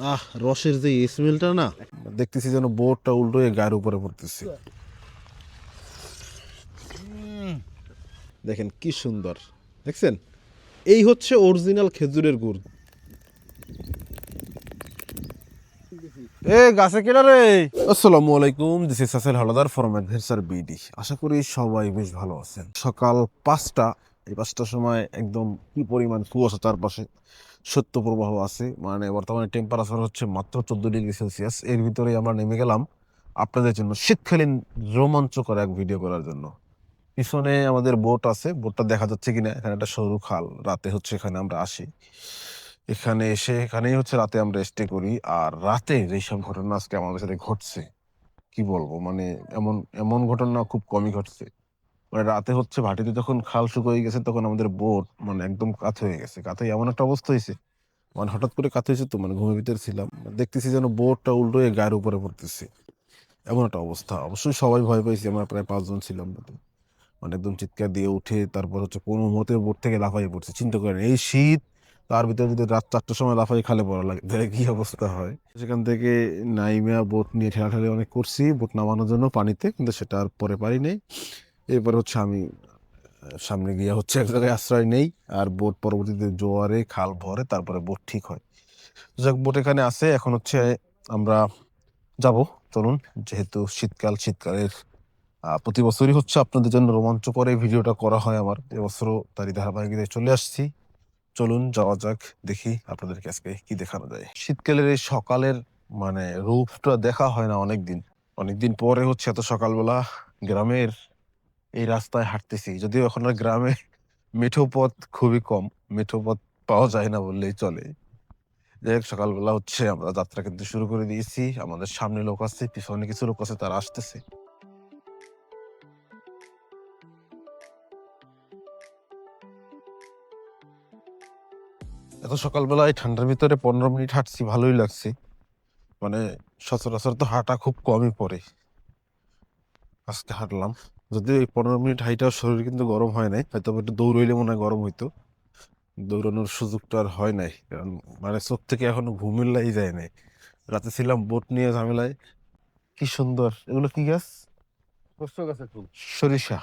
আহ, রসের যে স্মেলটা না, দেখতেছি যেন উল্টো গায়ের উপরে দেখেন কি সুন্দর। দেখছেন? এই হচ্ছে অরিজিনাল খেজুরের গুড়। এ, গাছে কেনা রে? আসসালামু আলাইকুম দিস ইজ সাসেল হালাদার ফরম অ্যাডভেঞ্চার বিডি আশা করি সবাই বেশ ভালো আছেন। সকাল পাঁচটা, এই পাঁচটার সময় একদম কি পরিমাণ কুয়াশা চারপাশে। সত্য প্রবাহ আছে। মানে বর্তমানে টেম্পারেচার হচ্ছে মাত্র চোদ্দ ডিগ্রি সেলসিয়াস। এর ভিতরে আমরা নেমে গেলাম আপনাদের জন্য শীতকালীন রোমাঞ্চকর এক ভিডিও করার জন্য। পিছনে আমাদের বোট আছে। বোটটা দেখা যাচ্ছে কিনা? এখানে একটা সরু খাল। রাতে হচ্ছে এখানে আমরা আসি। এখানে এসে এখানেই হচ্ছে রাতে আমরা স্টে করি। আর রাতে যেসব ঘটনা আজকে আমাদের সাথে ঘটছে, কি বলব? মানে এমন এমন ঘটনা খুব কমই ঘটছে। মানে রাতে হচ্ছে ভাটিতে যখন খাল শুকিয়ে গেছে, তখন আমাদের বোট মানে একদম কাত হয়ে গেছে। কাতে এমন একটা অবস্থা হয়েছে। মানে হঠাৎ করে কাত হয়েছে তো মানে ঘুমের ভিতরে ছিলাম। দেখতেছি যেন বোটটা উল্টো হয়ে গায়ের উপরে পড়তেছে। এমন একটা অবস্থা। অবশ্যই সবাই ভয় পেয়েছি আমরা প্রায় পাঁচজন ছিলাম। মানে একদম চিৎকার দিয়ে উঠে তারপর হচ্ছে কোনো মতে বোট থেকে লাফাই পড়ছে। চিন্তা করেন, এই শীত, তার ভিতরে যদি রাত চারটার সময় লাফাই খালে পড়া লাগে, তাহলে কি অবস্থা হয়? সেখান থেকে নাইমিয়া বোট নিয়ে ঠেলাঠেলি অনেক করছি, বোট নামানোর জন্য পানিতে, কিন্তু সেটা আর পরে পারি নেই। এরপর হচ্ছে আমি সামনে গিয়ে হচ্ছে এক জায়গায় আশ্রয় নেই, আর বোট পরবর্তীতে জোয়ারে খাল ভরে তারপরে বোট ঠিক হয়। যাক, বোট এখানে আছে, এখন হচ্ছে আমরা যাব। চলুন, যেহেতু শীতকাল, শীতকালের প্রতি বছরই হচ্ছে আপনাদের জন্য রোমাঞ্চকর এই ভিডিওটা করা হয় আমার। এবছরও তারই ধারাবাহিকতায় চলে আসছি। চলুন, যাওয়া যাক, দেখি আপনাদেরকে আজকে কি দেখানো যায়। শীতকালের এই সকালের মানে রূপটা দেখা হয় না অনেকদিন। অনেকদিন পরে হচ্ছে এত সকালবেলা গ্রামের এই রাস্তায় হাঁটতেছি। যদিও এখন আর গ্রামে মেঠো পথ খুবই কম। মেঠো পথ পাওয়া যায় না বললেই চলে। যাই হোক, সকালবেলা হচ্ছে আমরা যাত্রা কিন্তু শুরু করে দিয়েছি। আমাদের সামনে লোক আছে, পিছনে কিছু লোক আছে, তারা আসতেছে। এত সকালবেলা এই ঠান্ডার ভিতরে পনেরো মিনিট হাঁটছি, ভালোই লাগছে। মানে সচরাচর তো হাঁটা খুব কমই পড়ে। আজকে হাঁটলাম। যদিও এই পনেরো মিনিট হাইটাও শরীর কিন্তু গরম হয় নাই হয়তো একটু দৌড়ইলে মনে হয় গরম হইতো। দৌড়ানোর সুযোগটা আর হয় নাই কারণ মানে চোখ থেকে এখনও ঘুমের লাই যায় নাই। রাতে ছিলাম বোট নিয়ে ঝামেলায়। কি সুন্দর এগুলো কি গাছ? সরিষা।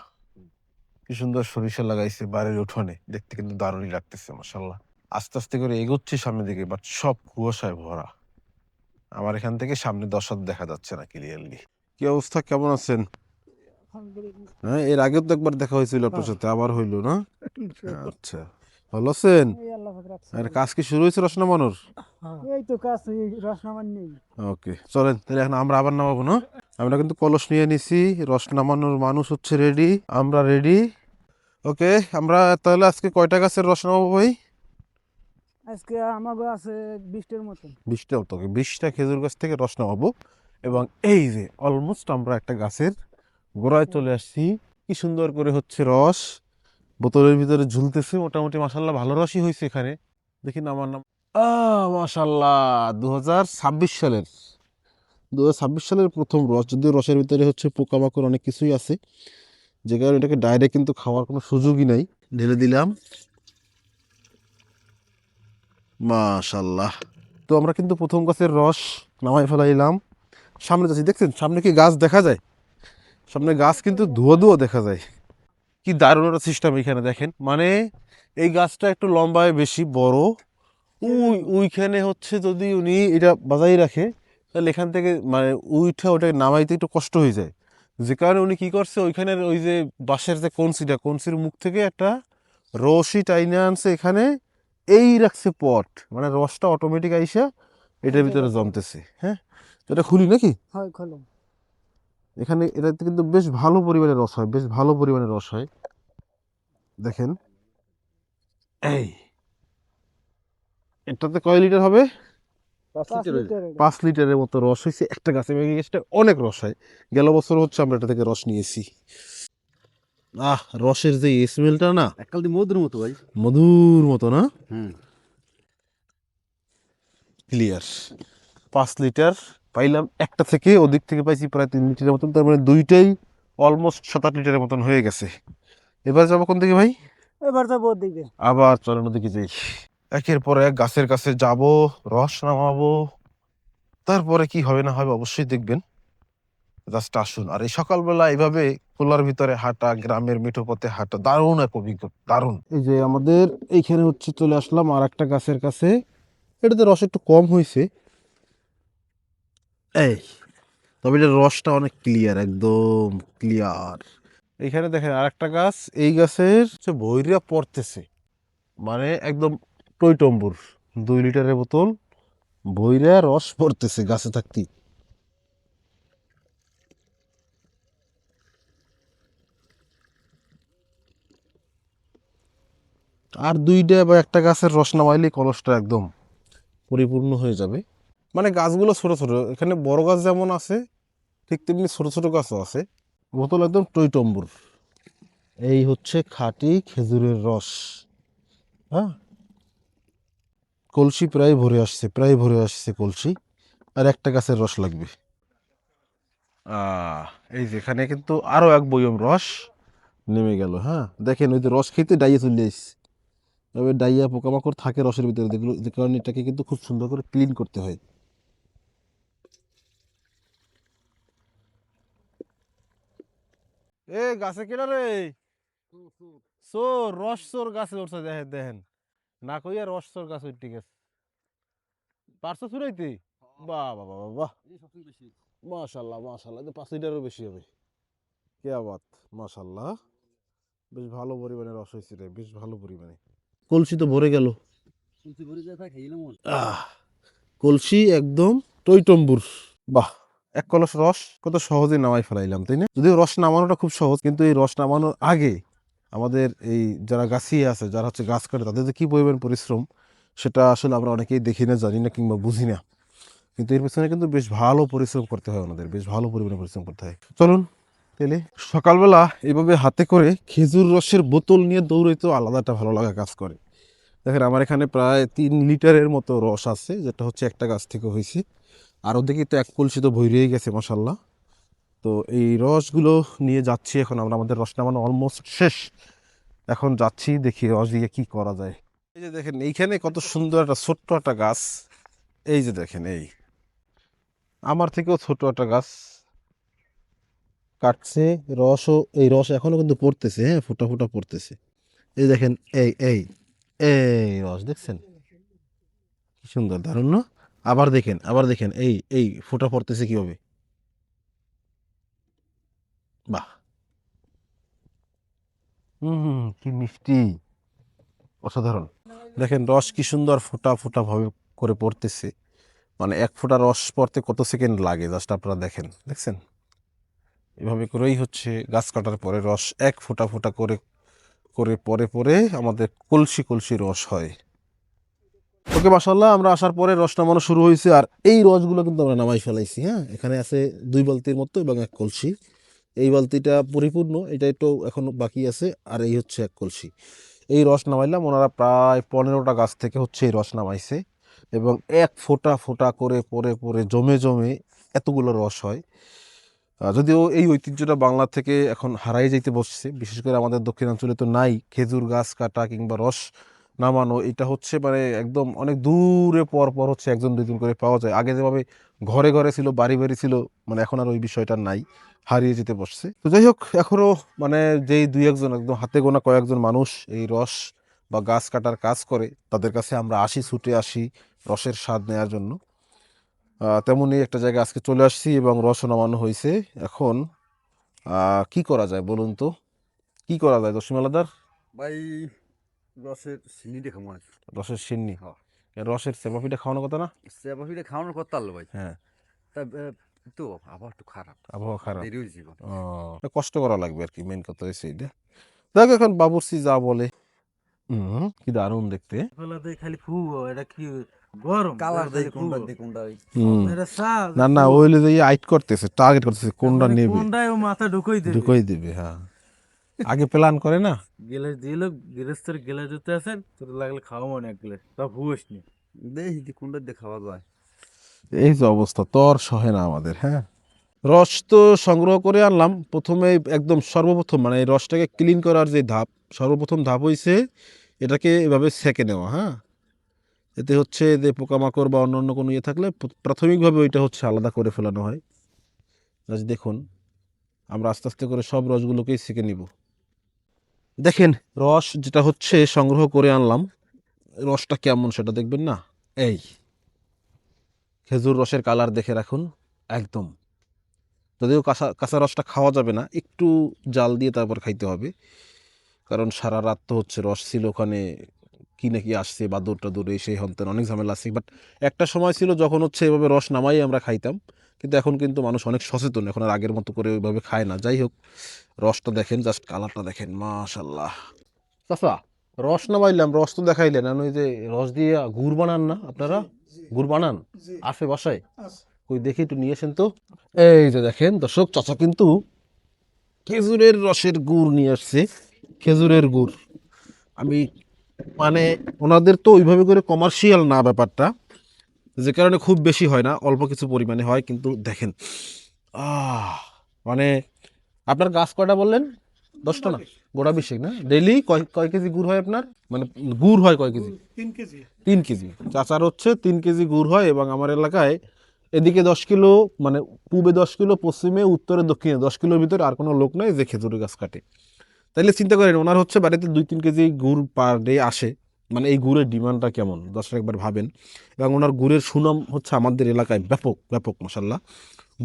কি সুন্দর সরিষা লাগাইছে বাড়ির উঠোনে দেখতে কিন্তু দারুণই লাগতেছে মাসাল্লাহ আস্তে আস্তে করে এগোচ্ছি সামনের দিকে বাট সব কুয়াশায় ভরা। আমার এখান থেকে সামনে দশ হাত দেখা যাচ্ছে না ক্লিয়ারলি কি অবস্থা? কেমন আছেন? হ্যাঁ এর আগেও তো একবার দেখা হয়েছিল আপনার সাথে আবার হইল না? আচ্ছা। ভালো আছেন? আর কাজ কি শুরু হয়েছে রচনা মানুর এই তো কাজ রসনামান নেই ওকে চলেন তাহলে এখন আমরা আবার নামাবো না? আমরা কিন্তু কলস নিয়ে নিছি রস নামানোর মানুষ হচ্ছে রেডি আমরা রেডি ওকে আমরা তাহলে আজকে কয়টা গাছের রস নামাবো ভাই? আজকে আমাগো আছে বিশটার মতন বিশটা মতো বিশটা খেজুর গাছ থেকে রস নামাবো এবং এই যে অলমোস্ট আমরা একটা গাছের গোড়ায় চলে আসছি। কি সুন্দর করে হচ্ছে রস। বোতলের ভিতরে ঝুলতেছে। মোটামুটি মাসাল্লাহ ভালো রসই হয়েছে এখানে। দেখি আমার নাম মাসাল্লাহ দু হাজার ছাব্বিশ সালের। দু হাজার ছাব্বিশ সালের প্রথম রস। যদিও রসের ভিতরে হচ্ছে পোকামাকড় অনেক কিছুই আছে। যে কারণে এটাকে ডাইরেক্ট কিন্তু খাওয়ার কোনো সুযোগই নাই। ঢেলে দিলাম। মাশাল্লাহ তো আমরা কিন্তু প্রথম গাছের রস নামাই ফেলাইলাম। সামনে যাচ্ছি। দেখছেন? সামনে কি গাছ দেখা যায়? সামনে গাছ কিন্তু ধুয়ো ধুয়ো দেখা যায়। কি দারুণ একটা সিস্টেম এখানে দেখেন। মানে এই গাছটা একটু লম্বায় বেশি বড়। উই ওইখানে হচ্ছে যদি উনি এটা বাজাই রাখে তাহলে এখান থেকে মানে উইঠা ওটা নামাইতে একটু কষ্ট হয়ে যায়। যে কারণে উনি কী করছে ওইখানের ওই যে বাঁশের যে কনসিটা কনসির মুখ থেকে একটা রশি টাইনে আনছে এখানে। এই রাখছে পট। মানে রসটা অটোমেটিক আইসা এটার ভিতরে জমতেছে। হ্যাঁ? এটা খুলি নাকি? হয় খোলো। এখানে এটাতে কিন্তু বেশ ভালো পরিমাণে রস হয় বেশ ভালো পরিমাণে রস হয়। দেখেন। এই। এটাতে কয় লিটার হবে? পাঁচ লিটারের মতো রস হয়েছে। একটা গাছে ভেঙে গেছে অনেক রস হয়। গেল বছর হচ্ছে আমরা এটা থেকে রস নিয়েছি। আহ রসের যে স্মেলটা না এককাল দিয়ে মধুর মতো ভাই। মধুর মতো না? হুম। ক্লিয়ার পাঁচ লিটার। পাইলাম একটা থেকে ওদিক থেকে পাইছি প্রায় তিন লিটারের মতন তার মানে দুইটাই অলমোস্ট সাত আট লিটারের মতন হয়ে গেছে। এবার যাব কোন দিকে ভাই? এবার যাব দিকে। আবার চলেন ওদিকে যাই। একের পর এক গাছের কাছে যাব রস নামাবো। তারপরে কি হবে না হবে অবশ্যই দেখবেন। জাস্ট আসুন। আর এই সকালবেলা এইভাবে খোলার ভিতরে হাঁটা গ্রামের মিঠো পথে হাঁটা দারুণ এক অভিজ্ঞতা দারুণ। এই যে আমাদের এইখানে হচ্ছে চলে আসলাম আর একটা গাছের কাছে। এটাতে রস একটু কম হয়েছে এই, তবে এটার রসটা অনেক ক্লিয়ার একদম ক্লিয়ার এইখানে দেখেন আর একটা গাছ, এই গাছের হচ্ছে ভৈরিয়া পড়তেছে। মানে একদম টইটম্বুর, দুই লিটারের বোতল ভৈরা রস পড়তেছে গাছে থাকতি আর দুইটা বা একটা গাছের রস নামাইলে কলসটা একদম পরিপূর্ণ হয়ে যাবে। মানে গাছগুলো ছোট ছোট। এখানে বড় গাছ যেমন আছে, ঠিক তেমনি ছোট ছোট গাছও আছে। বোতল একদম টইটম্বুর। এই হচ্ছে খাঁটি খেজুরের রস। হ্যাঁ? কলসি প্রায় ভরে আসছে, প্রায় ভরে আসছে কলসি। আর একটা গাছের রস লাগবে। এই যেখানে কিন্তু আরও এক বয়ম রস নেমে গেল হ্যাঁ? দেখেন ওই রস খেতে ডাইয়ে চলে এসছে। তবে ডাইয়া পোকামাকড় থাকে রসের ভিতরে, যেগুলো যে কারণে এটাকে কিন্তু খুব সুন্দর করে ক্লিন করতে হয়। এ গাছে রে? রস গাছে উঠছে দেখেন দেখেন। না কইয়া রস সোর গাছ উঠতে গেছে। পারছ চুরাইতে বাহ বাহ বাহ বাহ মাশাল্লাহ মাশাল্লাহ। তো পাঁচ লিটারও বেশি হবে। কে আবাদ মাশাল্লাহ। বেশ ভালো পরিমাণে রস হয়েছে রে বেশ ভালো পরিমাণে। কলসি তো ভরে গেল। আহ কলসি একদম টইটম্বুর। বাহ। এক কলস রস, কত সহজে নামাই ফেলাইলাম, তাই না? যদিও রস নামানোটা খুব সহজ, কিন্তু এই রস নামানোর আগে আমাদের এই যারা গাছিয়ে আছে, যারা হচ্ছে গাছ কাটে, তাদের যে কি পরিমাণ পরিশ্রম, সেটা আসলে আমরা অনেকেই দেখি না, জানি না কিংবা বুঝি না। কিন্তু এর পেছনে কিন্তু বেশ ভালো পরিশ্রম করতে হয় ওনাদের বেশ ভালো পরিমাণে পরিশ্রম করতে হয়। চলুন, তাহলে সকালবেলা এভাবে হাতে করে খেজুর রসের বোতল নিয়ে দৌড়াইতে আলাদা একটা ভালো লাগা কাজ করে। দেখেন, আমার এখানে প্রায় তিন লিটারের মতো রস আছে, যেটা হচ্ছে একটা গাছ থেকে হয়েছে। আর ওদিকে তো এক কলসি তো ভৈরিয়ে গেছে মশাল্লা তো এই রসগুলো নিয়ে যাচ্ছি এখন আমরা, আমাদের রস নামানো অলমোস্ট শেষ। এখন যাচ্ছি, দেখি রস দিয়ে কি করা যায়। এই যে দেখেন, এইখানে কত সুন্দর একটা ছোট্ট একটা গাছ। এই যে দেখেন, এই। আমার থেকেও ছোট একটা গাছ। কাটছে, রসও, এই রস এখনও কিন্তু পড়তেছে হ্যাঁ ফোটা ফোটা পড়তেছে। এই দেখেন, এই এই এই রস, দেখছেন? কি সুন্দর, দারুণ, না? আবার দেখেন আবার দেখেন এই এই ফোটা পড়তেছে কীভাবে? বাহ! হুম কি মিষ্টি অসাধারণ। দেখেন রস কি সুন্দর ফোটা ফোটা ভাবে করে পড়তেছে। মানে এক ফোঁটা রস পড়তে কত সেকেন্ড লাগে জাস্ট আপনারা দেখেন দেখছেন? এভাবে করেই হচ্ছে গাছ কাটার পরে রস এক ফোঁটা ফোঁটা করে করে পরে পরে আমাদের কলসি কলসি রস হয়। ওকে মাসাল্লাহ আমরা আসার পরে রস নামানো শুরু হয়েছে, আর এই রসগুলো কিন্তু আমরা নামাই ফেলাইছি হ্যাঁ? এখানে আছে দুই বালতির মতো এবং এক কলসি। এই বালতিটা পরিপূর্ণ, এটা একটু এখনও বাকি আছে, আর এই হচ্ছে এক কলসি। এই রস নামাইলাম, ওনারা প্রায় পনেরোটা গাছ থেকে হচ্ছে এই রস নামাইছে এবং এক ফোঁটা ফোঁটা করে পরে পরে জমে জমে এতগুলো রস হয়। যদিও এই ঐতিহ্যটা বাংলা থেকে এখন হারাই যাইতে বসছে, বিশেষ করে আমাদের দক্ষিণাঞ্চলে তো নাই খেজুর গাছ, কাটা কিংবা রস। নামানো, এটা হচ্ছে মানে একদম অনেক দূরে পর পর হচ্ছে একজন দুইজন করে পাওয়া যায়। আগে যেভাবে ঘরে ঘরে ছিল, বাড়ি বাড়ি ছিল মানে এখন আর ওই বিষয়টা নাই, হারিয়ে যেতে বসছে। তো যাই হোক, এখনও মানে যেই দুই একজন, একদম হাতে গোনা কয়েকজন মানুষ এই রস বা গাছ কাটার কাজ করে, তাদের কাছে আমরা আসি, ছুটে আসি রসের স্বাদ নেওয়ার জন্য। তেমনই একটা জায়গায় আজকে চলে আসছি এবং রসও নামানো হয়েছে। এখন কি করা যায় বলুন তো? কি করা যায় দশম আলাদার ভাই রসের চিনি দেখে মনে হয় রসের সিন্নি? হ্যাঁ। রসের খাওয়ানোর কথা না? সেবাফিটা খাওয়ানোর কথা আলো ভাই। হ্যাঁ। তা তো আবার একটু খারাপ। আবহাওয়া খারাপ। দেরি হয়েছে ও, কষ্ট করা লাগবে আর কি মেন কথা এটা দেখ এখন বাবুর্চি যা বলে। হুম কি দারুণ দেখতে। ফেলাতে খালি ফু এটা কি গরম? কালার দেই কোনটা দেই কোনটা এটা চা না না ওইলে যে আইট করতেছে টার্গেট করতেছে কোনটা নেবে? কোনটায় ও মাথা ঢুকই দেবে? ঢুকাই দিবে হ্যাঁ। আগে প্ল্যান করে না? গেলাস দিল গেলাসের গেলাস দিতে আসেন তোর লাগলে খাওয়া মনে এক গেলাস তা ভুয়স নি। দেখি যে কোনটা দিয়ে খাওয়া যায়। এই যে অবস্থা তর সহে না আমাদের হ্যাঁ? রস তো সংগ্রহ করে আনলাম প্রথমে একদম সর্বপ্রথম মানে এই রসটাকে ক্লিন করার যে ধাপ সর্বপ্রথম ধাপ হইছে এটাকে এভাবে সেকে নেওয়া হ্যাঁ? এতে হচ্ছে যে পোকামাকড় বা অন্য অন্য কোনো ইয়ে থাকলে প্রাথমিকভাবে ওইটা হচ্ছে আলাদা করে ফেলানো হয়। দেখুন আমরা আস্তে আস্তে করে সব রসগুলোকেই সেঁকে নিব। দেখেন, রস যেটা হচ্ছে, সংগ্রহ করে আনলাম। রসটা কেমন সেটা দেখবেন না? এই, খেজুর রসের কালার দেখে রাখুন, একদম। যদিও কাঁচা কাঁচা রসটা খাওয়া যাবে না, একটু জাল দিয়ে তারপর খাইতে হবে। কারণ সারা রাত তো হচ্ছে রস ছিল ওখানে, কি নাকি আসছে বাদুর টাদুর এই সেই হন্তেন, অনেক ঝামেলা আছে। বাট একটা সময় ছিল যখন হচ্ছে এভাবে রস নামাই আমরা খাইতাম। কিন্তু এখন কিন্তু মানুষ অনেক সচেতন এখন আর আগের মতো করে ওইভাবে খায় না। যাই হোক রসটা দেখেন জাস্ট কালারটা দেখেন মাশাল্লাহ চাচা রস না বাইলাম রস তো দেখাইলেন। আর ওই যে রস দিয়ে গুড় বানান না আপনারা? গুড় বানান? আসে বাসায়? কই দেখি একটু নিয়ে আসেন তো। এই যে দেখেন দর্শক চাচা কিন্তু খেজুরের রসের গুড় নিয়ে আসছে। খেজুরের গুড়। আমি মানে ওনাদের তো ওইভাবে করে কমার্শিয়াল না ব্যাপারটা। যে কারণে খুব বেশি হয় না অল্প কিছু পরিমাণে হয় কিন্তু দেখেন মানে আপনার গাছ কয়টা বললেন? দশটা না? গোড়া বিশেক না? ডেইলি কয় কয় কেজি গুড় হয় আপনার? মানে গুড় হয় কয় কেজি? তিন কেজি। তিন কেজি। চাচার হচ্ছে তিন কেজি গুড় হয় এবং আমার এলাকায় এদিকে দশ কিলো মানে পূবে দশ কিলো পশ্চিমে উত্তরে দক্ষিণে দশ কিলোর ভিতরে আর কোনো লোক নাই যে খেজুরের গাছ কাটে। তাইলে চিন্তা করেন ওনার হচ্ছে বাড়িতে দুই তিন কেজি গুড় পার ডে আসে। মানে এই গুড়ের ডিমান্ডটা কেমন? দশটা একবার ভাবেন। এবং ওনার গুড়ের সুনাম হচ্ছে আমাদের এলাকায় ব্যাপক ব্যাপক মশাল্লাহ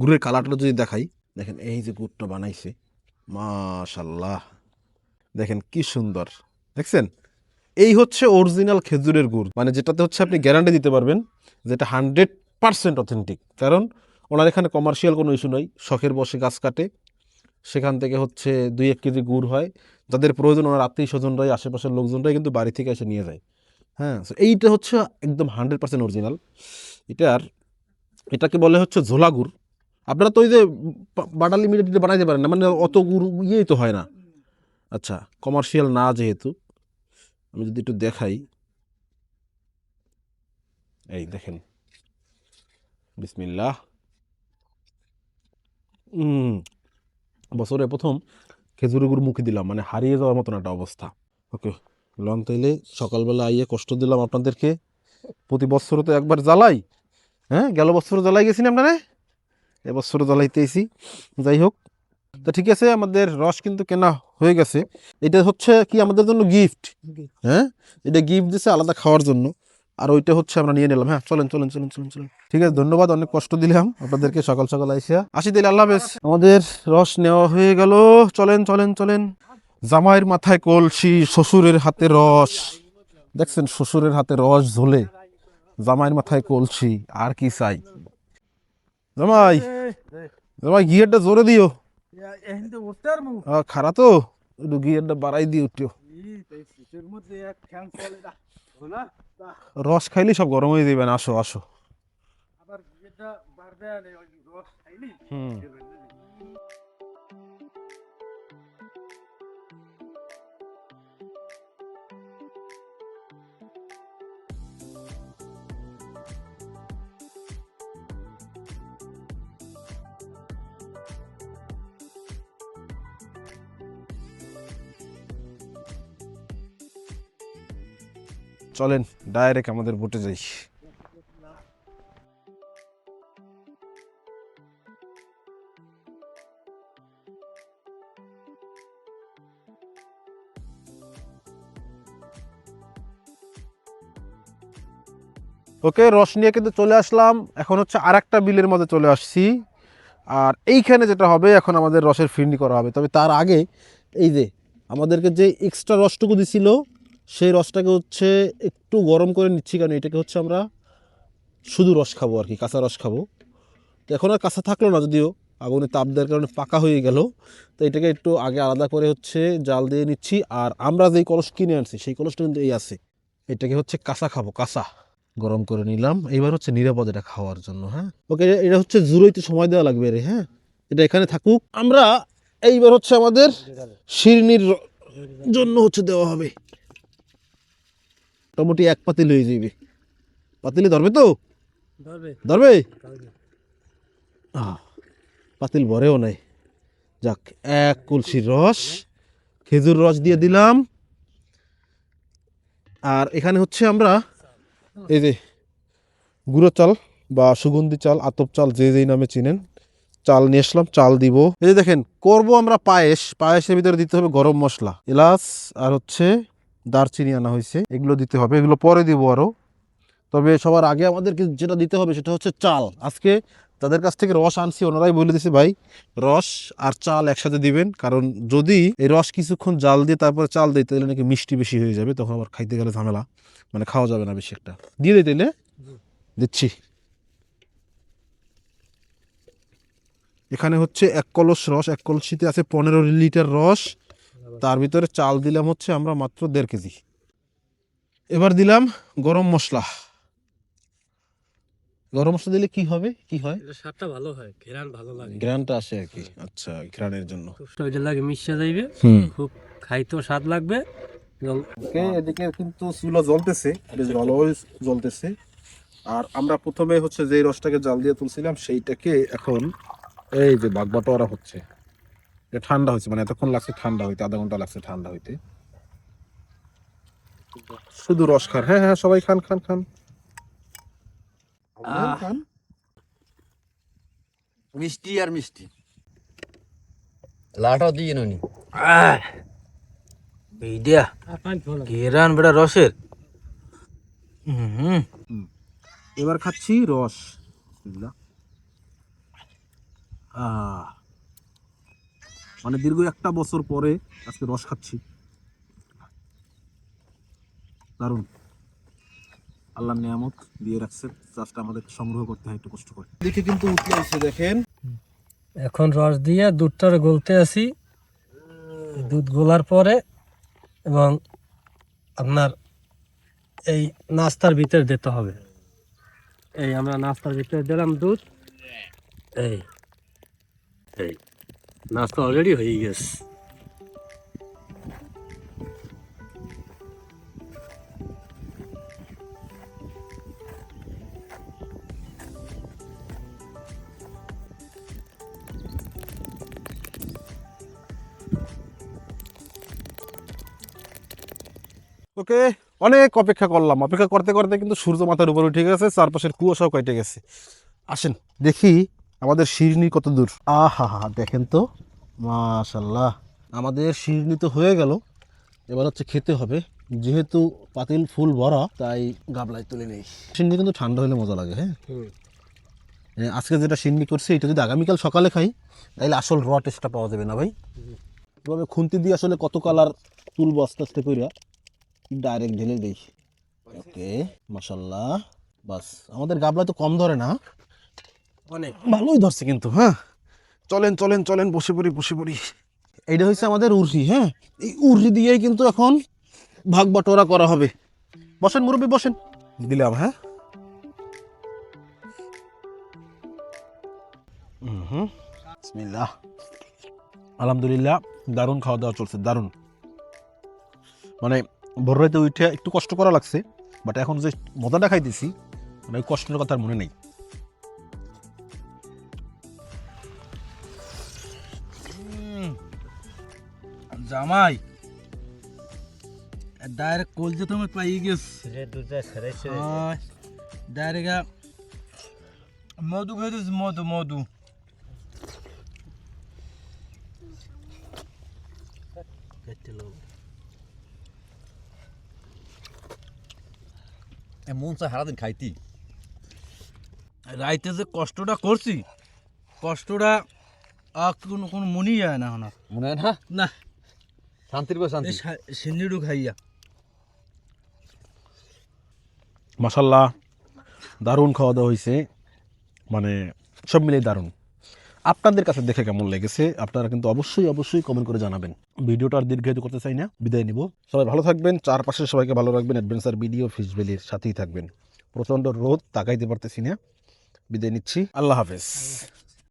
গুড়ের কালারটা যদি দেখাই, দেখেন এই যে গুড়টা বানাইছে মাশাল্লাহ দেখেন কি সুন্দর। দেখছেন? এই হচ্ছে অরিজিনাল খেজুরের গুড়। মানে যেটাতে হচ্ছে আপনি গ্যারান্টি দিতে পারবেন যেটা হান্ড্রেড পারসেন্ট অথেন্টিক কারণ ওনার এখানে কমার্শিয়াল কোনো ইস্যু নয় শখের বসে গাছ কাটে সেখান থেকে হচ্ছে দুই, এক কেজি গুড় হয়। যাদের প্রয়োজন ওনার আত্মীয় স্বজনরাই, আশেপাশের লোকজনরাই কিন্তু বাড়ি থেকে এসে নিয়ে যায়। হ্যাঁ so এইটা হচ্ছে একদম হান্ড্রেড পার্সেন্ট অরিজিনাল এটার, এটাকে বলে হচ্ছে ঝোলা গুড়। আপনারা তো ওই যে বাটালি মিডিয়া বানাইতে পারেন না মানে অত গুড় ইয়েই তো হয় না। আচ্ছা কমার্শিয়াল না যেহেতু, আমি যদি একটু দেখাই। এই দেখেন। বিসমিল্লাহ। বছরে প্রথম খেজুরের গুড় মুখে দিলাম মানে হারিয়ে যাওয়ার মতন একটা অবস্থা। ওকে লং তাইলে সকালবেলা আইয়ে কষ্ট দিলাম আপনাদেরকে। প্রতি বছর তো একবার জ্বালাই। হ্যাঁ গেল বছর জ্বালাই গেছি না আপনারা এবছর জ্বালাইতেছি যাই হোক তো ঠিক আছে আমাদের রস কিন্তু কেনা হয়ে গেছে। এটা হচ্ছে কি আমাদের জন্য গিফট হ্যাঁ এটা গিফট দিছে আলাদা খাওয়ার জন্য। আর ওইটা হচ্ছে আমরা নিয়ে নিলাম হ্যাঁ চলেন চলেন চলেন চলেন চলেন। ঠিক আছে, ধন্যবাদ, অনেক কষ্ট দিলাম। আপনাদেরকে সকাল সকাল আইসা। আসি দিলে আল্লাহ হাফেজ। আমাদের রস নেওয়া হয়ে গেল। চলেন চলেন চলেন। জামাইয়ের মাথায় কলসি, শ্বশুরের হাতে রস। দেখছেন, শ্বশুরের হাতে রস ঝোলে। জামাইয়ের মাথায় কলসি, আর কি চাই? জামাই জামাই গিয়ারটা জোরে দিও। খারা তো? একটু গিয়ারটা বাড়াই দিও, একটু। রস খাইলে সব গরম হয়ে যাবেন আসো আসো। আবার যেটা বাড়বে হুম। চলেন ডাইরেক্ট আমাদের বোটে যাই। ওকে, রস নিয়ে কিন্তু চলে আসলাম। এখন হচ্ছে আর একটা বিলের মধ্যে চলে আসছি। আর এইখানে যেটা হবে, এখন আমাদের রসের ফিরনি করা হবে। তবে তার আগে এই যে, আমাদেরকে যে এক্সট্রা রসটুকু দিছিল সেই রসটাকে হচ্ছে একটু গরম করে নিচ্ছি কারণ এটাকে হচ্ছে আমরা শুধু রস খাব আর কি কাঁচা রস খাব। তো এখন আর কাঁচা থাকল না যদিও আগুনে তাপ দেওয়ার কারণে পাকা হয়ে গেল। তো এটাকে একটু আগে আলাদা করে হচ্ছে জাল দিয়ে নিচ্ছি আর আমরা যেই কলস কিনে আনছি সেই কলসটা কিন্তু এই আছে। এটাকে হচ্ছে কাঁচা খাব কাঁচা। গরম করে নিলাম। এইবার হচ্ছে নিরাপদ এটা খাওয়ার জন্য হ্যাঁ? ওকে এটা হচ্ছে জুড়োইতে সময় দেওয়া লাগবে রে হ্যাঁ? এটা এখানে থাকুক। আমরা এইবার হচ্ছে আমাদের শিরনির জন্য হচ্ছে দেওয়া হবে। মোটামুটি এক পাতিল হয়ে যাবে পাতিলে ধরবে তো? ধরবে। পাতিল ভরেও নাই। যাক এক কলসির রস খেজুর রস দিয়ে দিলাম। আর এখানে হচ্ছে আমরা এই যে গুঁড়ো চাল বা সুগন্ধি চাল আতপ চাল যে যেই নামে চিনেন চাল নিয়ে আসলাম চাল দিব। এই যে দেখেন করব আমরা পায়েস। পায়েসের ভিতরে দিতে হবে গরম মশলা এলাচ আর হচ্ছে দারচিনি আনা হয়েছে, এগুলো দিতে হবে, এগুলো পরে দিব আরও তবে সবার আগে আমাদেরকে যেটা দিতে হবে সেটা হচ্ছে চাল। আজকে তাদের কাছ থেকে রস আনছি, ওনারাই বলে দিছে ভাই, রস আর চাল একসাথে দিবেন, কারণ যদি এই রস কিছুক্ষণ জাল দিয়ে তারপরে চাল দিই, তাহলে নাকি মিষ্টি বেশি হয়ে যাবে, তখন আবার খাইতে গেলে ঝামেলা। মানে খাওয়া যাবে না বেশি একটা। দিয়ে দিই তাইলে। দিচ্ছি। এখানে হচ্ছে এক কলস রস, এক কলসিতে আছে পনেরো লিটার রস তার ভিতরে চাল দিলাম হচ্ছে আমরা মাত্র দেড় কেজি। এবার দিলাম গরম মশলা। গরম মশলা দিলে কি হবে? কি হয়? স্বাদটা ভালো হয় ঘেরান ভালো লাগে। গ্রানটা আসে আর কি। আচ্ছা ঘ্রাণের জন্য। খুব সহজে লাগে মিশে যাইবে। খুব খাইতেও স্বাদ লাগবে ওকে এদিকে কিন্তু চুলা জ্বলতেছে। বেশ ভালোই জ্বলতেছে। আর আমরা প্রথমে হচ্ছে যে রসটাকে জাল দিয়ে তুলছিলাম সেইটাকে এখন এই যে বাগবাটোয়ারা হচ্ছে। এটা ঠান্ডা হয়েছে মানে এতক্ষণ লাগছে ঠান্ডা হইতে আধা ঘণ্টা লাগছে ঠান্ডা হইতে। শুধু রস খান। হ্যাঁ হ্যাঁ সবাই খান খান খান। মিষ্টি আর মিষ্টি। লাটাও দিয়ে নি। ঘেরান বেটা রসের। হুম। এবার খাচ্ছি রস। বিসমিল্লাহ। আহ মানে দীর্ঘ একটা বছর পরে আজকে রস খাচ্ছি। দারুণ। আল্লাহর নিয়ামত দিয়ে রাখছে চাষটা আমাদের সংগ্রহ করতে হয়, একটু কষ্ট করে। দেখে কিন্তু উঠলে এসে দেখেন। এখন রস দিয়ে দুধটা গলতে আসি দুধ গোলার পরে এবং আপনার এই নাস্তার ভিতরে দিতে হবে। এই আমরা নাস্তার ভিতরে দিলাম দুধ। এই এই। নাস্তা অলরেডি হয়ে গেছে। ওকে, অনেক অপেক্ষা করলাম। অপেক্ষা করতে করতে কিন্তু সূর্য মাথার উপর উঠে গেছে, চারপাশের কুয়াশাও কেটে গেছে। আসেন, দেখি আমাদের শিরনি কত দূর? আহা হা দেখেন তো। মাশাল্লাহ আমাদের শিরনি তো হয়ে গেল। এবার হচ্ছে খেতে হবে। যেহেতু পাতিল ফুল ভরা তাই গাবলায় তুলে নেই। শিরনি কিন্তু ঠান্ডা হলে মজা লাগে হ্যাঁ? আজকে যেটা সিন্নি করছি এটা যদি আগামীকাল সকালে খাই তাহলে আসল র টেস্টটা পাওয়া যাবে না ভাই। এভাবে খুন্তি দিয়ে আসলে কত কালার তুলবো আস্তে আস্তে কইরা ডাইরেক্ট ঢেলে দেই। ওকে মাশাল্লাহ বাস আমাদের গাবলা তো কম ধরে না। অনেক। ভালোই ধরছে কিন্তু হ্যাঁ? চলেন চলেন চলেন বসে পড়ি বসে পড়ি। এইটা হচ্ছে আমাদের উর্হি হ্যাঁ? এই উর্হি দিয়েই কিন্তু এখন ভাগ বাটোয়ারা করা হবে। বসেন মুরব্বী বসেন। দিলাম হ্যাঁ? হুম। বিসমিল্লাহ। আলহামদুলিল্লাহ দারুণ খাওয়া দাওয়া চলছে দারুণ। মানে ভোর রাতে উঠে একটু কষ্ট করা লাগছে বাট এখন যে মজাটা খাইতেছি মানে ওই কষ্টের কথা আর মনে নেই। জামাই। ডাইরেক্ট কলজে তোমার পাই গেছে। দুধটা ছেড়েছে ডাইরেক্ট মধু খেয়েছিস মধু মধু। মন সারাদিন খাইতি? রাইতে যে কষ্টটা করছি কষ্টটা আর কোনো কোনো মনেই যায় না এখন মনে হয় না? না। শান্তির পর শান্তি। সিন্নিডু খাইয়া। মাসাল্লাহ দারুণ খাওয়া দাওয়া হয়েছে মানে সব মিলেই দারুণ। আপনাদের কাছে দেখে কেমন লেগেছে? আপনারা কিন্তু অবশ্যই অবশ্যই কমেন্ট করে জানাবেন। ভিডিওটা আর দীর্ঘায়িত করতে চাই না বিদায় নিব। সবাই ভালো থাকবেন চারপাশে সবাইকে ভালো রাখবেন অ্যাডভেঞ্চার ভিডিও ফিসবেলির সাথেই থাকবেন। প্রচণ্ড রোদ তাকাইতে পারতেছি না। বিদায় নিচ্ছি। আল্লাহ হাফেজ।